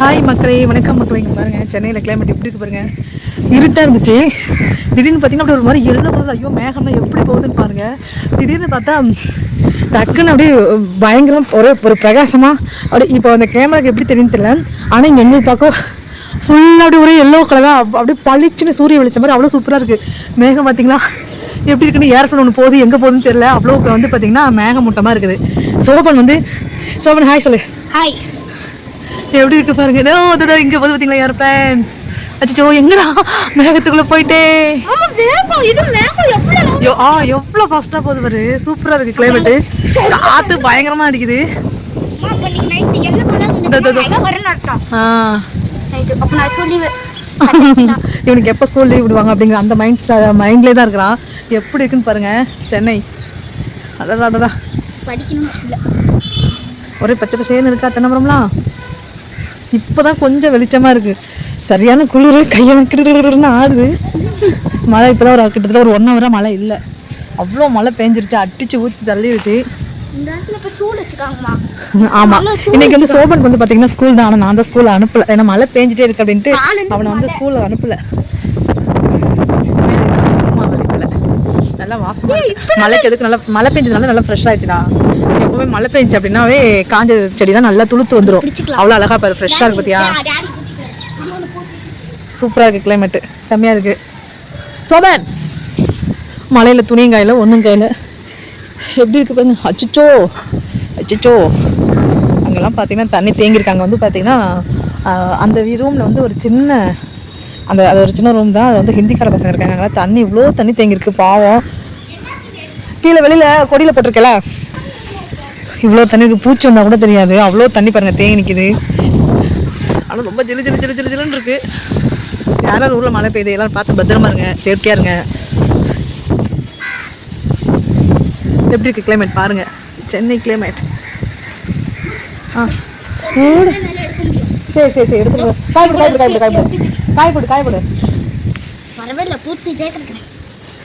Hi மக்களே. வணக்கம் மக்களே. இங்கே பாருங்கள் சென்னையில் கிளைமேட் எப்படி இருக்கு பாருங்கள் இருட்டாக இருந்துச்சு. திடீர்னு பார்த்தீங்கன்னா அப்படி ஒரு மாதிரி எழுத போகுது. ஐயோ மேகம்லாம் எப்படி போகுதுன்னு பாருங்கள் திடீர்னு பார்த்தா டக்குன்னு அப்படியே பயங்கரம் ஒரு ஒரு பிரகாசமாக அப்படியே இப்போ அந்த கேமராக்கு எப்படி தெரியும் தெரியல. ஆனால் இங்கே எங்களுக்கு பார்க்க ஃபுல்லாக அப்படியே ஒரே எல்லோ கலராக அப்படியே பளிச்சுன்னு சூரிய வெளிச்ச மாதிரி அவ்வளோ சூப்பராக இருக்குது மேகம் பார்த்தீங்களா எப்படி இருக்குன்னு ஏர்ஃபோன் ஒன்று போகுது எங்கே போகுதுன்னு தெரியல. அவ்வளோ வந்து பார்த்தீங்கன்னா மேகமூட்டமாக இருக்குது. சோபன் வந்து சோபன் ஹாய் சொல்லு. ஹாய் எப்படி இருக்கு பாருங்க. இதோ இதோ இங்க போது பாத்தீங்களா ஏரோப்ளேன் அச்சோ எங்கடா? மேகத்துக்குள்ள போயிட்டே. ஆ எவ்வளவு ஃபாஸ்டா போகுது பாரு. சூப்பரா இருக்கு கிளைமேட் காத்து பயங்கரமா அடிக்குது. இவனுக்கு எப்போ ஸ்கூல் லீவ் விடுவாங்க அப்படிங்கிற அந்த மைண்ட் மைண்ட்லேயே தான் இருக்கிறான். எப்படி இருக்குன்னு பாருங்க. சென்னை. அடடா அடடா. படிக்கணும் இல்ல ஒரே பச்சை பசேன்னு இருக்கா தென்னமரம்லாம்? இப்போதான் கொஞ்சம் வெளிச்சமா இருக்கு. சரியான குளிர் கையெழுன்னு ஆடுது மழை இப்போதான் ஒரு கிட்டத்தட்ட ஒரு ஒன் ஹவராக மழை இல்லை. அவ்வளோ மழை பெஞ்சிருச்சு அடிச்சு ஊற்றி தள்ளிடுச்சு இப்ப ஆமா. இன்னைக்கு வந்து சோபனுக்கு வந்து பாத்தீங்கன்னா ஸ்கூல் தான். ஆனா நான் தான் ஸ்கூல் அனுப்பல. ஏன்னா மழை பெஞ்சிட்டே இருக்கு அப்படின்ட்டு அவனை வந்து ஸ்கூல்ல அனுப்பல. நல்லா வாசமா. மழைக்கு எதுக்கு? நல்லா மழை பெஞ்சதுனால நல்லா ஃப்ரெஷ் ஆயிடுச்சுடா. எப்பவுமே மழை பெஞ்சு அப்படின்னாவே காஞ்ச செடிலாம் நல்லா துளுத்து வந்துரும். பிடிச்சுக்கலாம். அவ்வளோ அழகா பாரு ஃப்ரெஷ்ஷாக இருக்கு பாத்தியா? டாடி கூட்டிட்டு சூப்பரா இருக்கு கிளைமேட் செம்மையா இருக்கு. சோபன்! மழையில துணியும் காயில ஒன்றும் கையில. எப்படி இருக்கு பாருங்க. அச்சுச்சோ! அச்சுச்சோ! அங்கெல்லாம் பார்த்தீங்கன்னா தண்ணி தேங்கியிருக்காங்க. வந்து பார்த்தீங்கன்னா அந்த ரூமில் வந்து ஒரு சின்ன அந்த அது ஒரு சின்ன ரூம் தான். அது வந்து ஹிந்திக்கார பசங்க இருக்காங்க. அங்கெல்லாம் தண்ணி இவ்வளோ தண்ணி தேங்கியிருக்கு. பாவம். கீழே வெளியில் கொடியில் போட்டிருக்கல? இவ்வளோ தண்ணி இருக்கு பூச்சி வந்தால் கூட தெரியாது. அவ்வளோ தண்ணி பாருங்க தேங்கி நிற்கிது ஆனால் ரொம்ப ஜிலு ஜிலு ஜிலு ஜிலு ஜிலுன்னு இருக்கு. யாராவது ஊரில் மழை பெய்யுது எல்லாம் பார்த்து பத்திரமா இருங்க சேஃப்டியாக இருங்க. எப்படி இருக்கு கிளைமேட் பாருங்க. சென்னை கிளைமேட் ஆ சரி சரி சரி எடுத்துக்கோ காய்போடு காய்போடு காய்போடு காய்போடு காய்போடு பூத்திட்டே கிடக்குறேன்.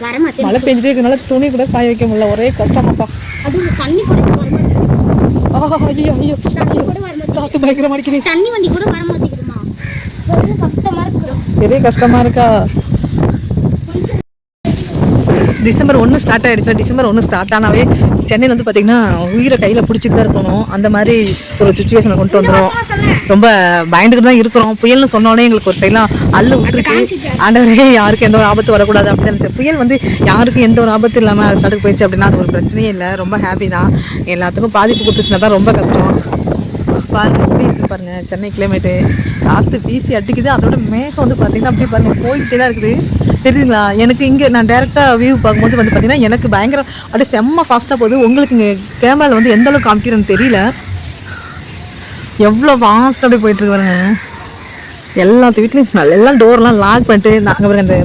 வரமாட்டேன் மழை பெஞ்சிட்டே இருக்கனால துணி கூட காய வைக்க முடியல ஒரே கஷ்டமாப்பா. அது தண்ணி கூட ஐயோ ஐயோ. காத்து பயங்கரமா அடிக்குது. தண்ணி வண்டி கூட வரமாட்டேங்குதுமா ரொம்ப கஷ்டமா இருக்கு. பெரிய கஷ்டமா இருக்கா? டிசம்பர் ஒன்று ஸ்டார்ட் ஆகிடுச்சு டிசம்பர் ஒன்று ஸ்டார்ட் ஆனாவே சென்னையில் வந்து பார்த்திங்கன்னா உயிரை கையில் பிடிச்சிட்டு தான் இருக்கணும். அந்த மாதிரி ஒரு சுச்சுவேஷனை கொண்டு வந்துடும் ரொம்ப பயந்துக்கிட்டு தான் இருக்கிறோம். புயல்னு சொன்னோடனே எங்களுக்கு ஒரு சைட்லாம் அள்ளு விட்டுருக்கு ஆண்டவரே யாருக்கும் எந்த ஒரு ஆபத்து வரக்கூடாது அப்படின்னு நினச்சேன் புயல் வந்து யாருக்கும் எந்த ஒரு ஆபத்து இல்லாமல் அது சடுக்கு போயிடுச்சு அப்படின்னா அது ஒரு பிரச்சனையே இல்லை. ரொம்ப ஹாப்பி தான். எல்லாத்துக்கும் பாதிப்பு கொடுத்துச்சுன்னா தான் ரொம்ப கஷ்டம். பாருங்க எப்படி பாருங்கள் பாருங்க சென்னை கிளைமேட்டு. காற்று வீசி அடிக்குது. அதோட மேகம் வந்து பார்த்தீங்கன்னா அப்படியே பாருங்கள் போய்கிட்டே தான் இருக்குது. தெரியுதுங்களா? எனக்கு இங்கே நான் டேரெக்டாக வியூ பார்க்கும்போது வந்து பார்த்தீங்கன்னா எனக்கு பயங்கரம் அப்படியே செம்ம ஃபாஸ்ட்டாக போகுது. உங்களுக்கு இங்கே கேமராவில் வந்து எந்த அளவுக்கு காமிக்கிறேன்னு தெரியல. எவ்வளோ ஃபாஸ்ட்டாக அப்படியே போயிட்டு பாருங்க. எல்லாத்து வீட்லேயும் நல்ல எல்லாம் டோர்லாம் லாக் பண்ணிட்டு அங்கே பாருங்க அந்த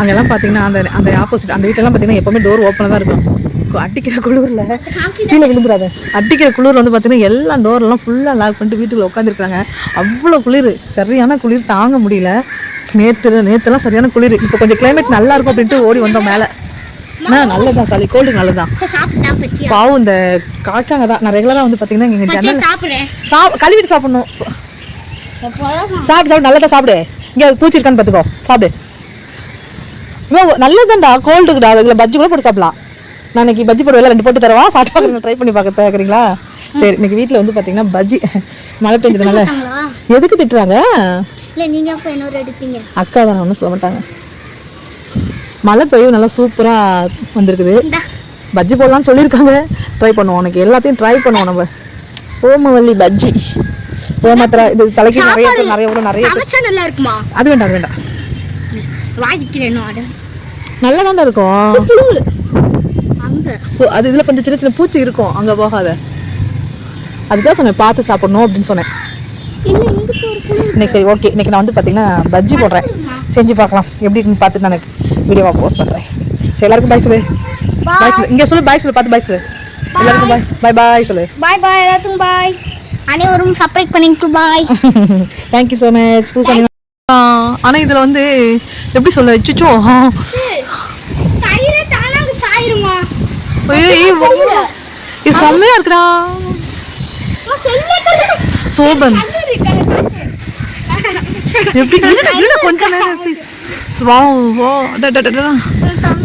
அங்கெல்லாம் பார்த்தீங்கன்னா அந்த அந்த ஆப்போசிட் அந்த வீட்டெல்லாம் பார்த்தீங்கன்னா எப்போவுமே டோர் ஓப்பனாக தான் இருக்கும். அடிக்கிற குளிரில். கீழே விழுந்துடாத அடிக்கிற குளிர் வந்து பார்த்தீங்கன்னா எல்லா டோர்லாம் ஃபுல்லாக லாக் பண்ணிட்டு வீட்டுக்குள்ள உட்காந்துருக்காங்க அவ்வளோ குளிர். சரியான குளிர் தாங்க முடியல. நேற்று நேற்றுலாம் சரியான குளிர். இப்போ கொஞ்சம் கிளைமேட் நல்லா இருக்கும் அப்படின்ட்டு ஓடி வந்தோம் மேலே. நல்லதான் சாலி கோல்டுக்கு நல்லதான் சாப்பிட்டா பாவம் இந்த காக்காங்க தான். நான் ரெகுலராக வந்து பார்த்தீங்கன்னா பச்சியா ஜன்னல் சாப்பிடுறேன். சா கழுவிட்டு சாப்பிடணும். எப்போதான் சாப்பிடு சாப்பிடு. நல்லதா சாப்பிடு. இங்கே பூச்சி இருக்கான்னு பார்த்துக்கோ சாப்பிடு. இவ்வளோ நல்லதுதான்டா. கோல்டு இருக்குடா அதில் பஜ்ஜி கூட போட்டு சாப்பிடலாம். நான் இன்னைக்கு பஜ்ஜி போடுவேல ரெண்டு போட்டு தரவா சாப்பிட்டு ட்ரை பண்ணி பார்க்க கேட்குறீங்களா சரி இன்னைக்கு வீட்டில் வந்து பார்த்தீங்கன்னா பஜ்ஜி. மழை பெஞ்சதுனால. எதுக்கு திட்டுறாங்க? இல்ல நீங்க அப்ப இன்னொரு எடுத்தீங்க? அக்கா தானே ஒன்றும் சொல்ல மாட்டாங்க. மழை பெய்யும் நல்லா சூப்பராக வந்திருக்குது. பஜ்ஜி போடலாம்னு சொல்லியிருக்காங்க. ட்ரை பண்ணுவோம். உனக்கு எல்லாத்தையும் ட்ரை பண்ணுவோம் நம்ம. ஓமவல்லி பஜ்ஜி. ஓமத்தில் இது தலைக்கு நிறைய நிறைய கூட நிறைய நல்லா இருக்குமா? அது வேண்டாம் அது வேண்டாம். வாங்கிக்கிறேன் நல்லா தான் இருக்கும். அது இதில் கொஞ்சம் சின்ன சின்ன பூச்சி இருக்கும் அங்கே போகாத. அதுதான் சொன்னேன் பார்த்து சாப்பிடணும் அப்படின்னு சொன்னேன். இன்னைக்கு சரி ஓகே இன்னைக்கு நான் வந்து பார்த்தீங்கன்னா பஜ்ஜி போடுறேன். செஞ்சு பார்க்கலாம். எப்படி இருக்குன்னு பார்த்துட்டு நான் வீடியோவாக போஸ்ட் பண்ணுறேன் சரி எல்லாருக்கும் பாய் சொல்லு. பாய் சொல்லு. இங்கே சொல்லு பாய் சொல்லு பார்த்து பாய் சொல்லு. எல்லாருக்கும் பாய் பாய் பாய் சொல்லு. பாய் பாய் எல்லாத்துக்கும் பாய் அனைவரும் சப்ரைட் பண்ணிட்டு bye thank you so much பூசா ஆனால் இதில் வந்து எப்படி சொல்ல வச்சுச்சோ இது செம்மையா இருக்குடா. சோபன். எப்படி? இல்ல, கொஞ்ச நேரம் ப்ளீஸ் வா வா டா, டா, டா.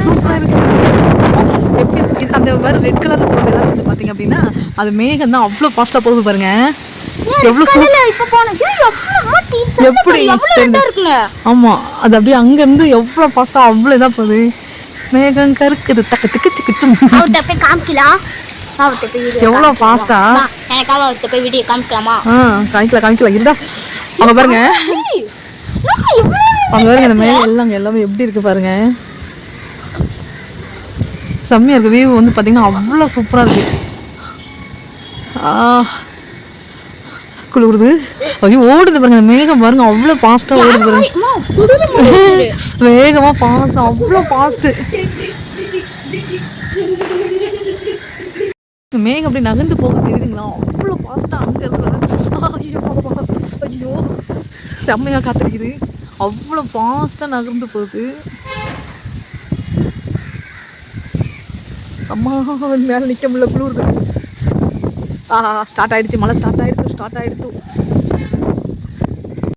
சூப்பரா இருக்கு. எப்படி அந்த ரெட் கலர்ல போகுதெல்லாம் வந்து பாத்தீங்க அப்படின்னா அது மேகம் தான் அவ்வளோ ஃபாஸ்டா போகுது பாருங்க. எவ்வளோ எப்படி? எவ்வளவு தெரியுது? இடம் இருக்குங்க. ஆமா அது அப்படியே அங்க இருந்து எவ்வளோ ஃபாஸ்டா அவ்வளோ இதா போகுது. மேகம் கருக்குது. தக்கு திக்கு திக்கு தும். அவர்கிட்ட போய் காமிக்கலாம் அவர்கிட்ட போய் எவ்வளோ ஃபாஸ்டா எனக்காக அவர்கிட்ட போய் வீடியோ காமிக்கலாமா? ஆ காமிக்கல காமிக்கல. இருந்தா அங்க பாருங்க. அங்க பாருங்க இந்த மேகம் எல்லாம் எல்லாமே எப்படி இருக்கு பாருங்க. செம்மையா இருக்கு. வியூ வந்து பாத்தீங்கன்னா அவ்வளோ சூப்பரா இருக்கு. ஆ. குளிருது ஐயோ ஓடுது பாருங்க மேகம் பாருங்க அவ்வளோ ஃபாஸ்ட்டாக ஓடுது பாருங்க வேகமாக பாஸ்ட் அவ்வளோ ஃபாஸ்ட்டு மேகம் அப்படி நகர்ந்து போக தெரியுதுங்களா அவ்வளோ ஃபாஸ்ட்டாக அங்கே ஐயோ ஐயோ செம்மையாக காத்திருக்குது அவ்வளோ ஃபாஸ்ட்டாக நகர்ந்து போகுது அம்மா மேலே நிற்க முடியல குளிருது ஆ ஸ்டார்ட் ஆகிடுச்சு மழை ஸ்டார்ட் ஆயிடுச்சு ஸ்டார்ட் ஆயிடுச்சு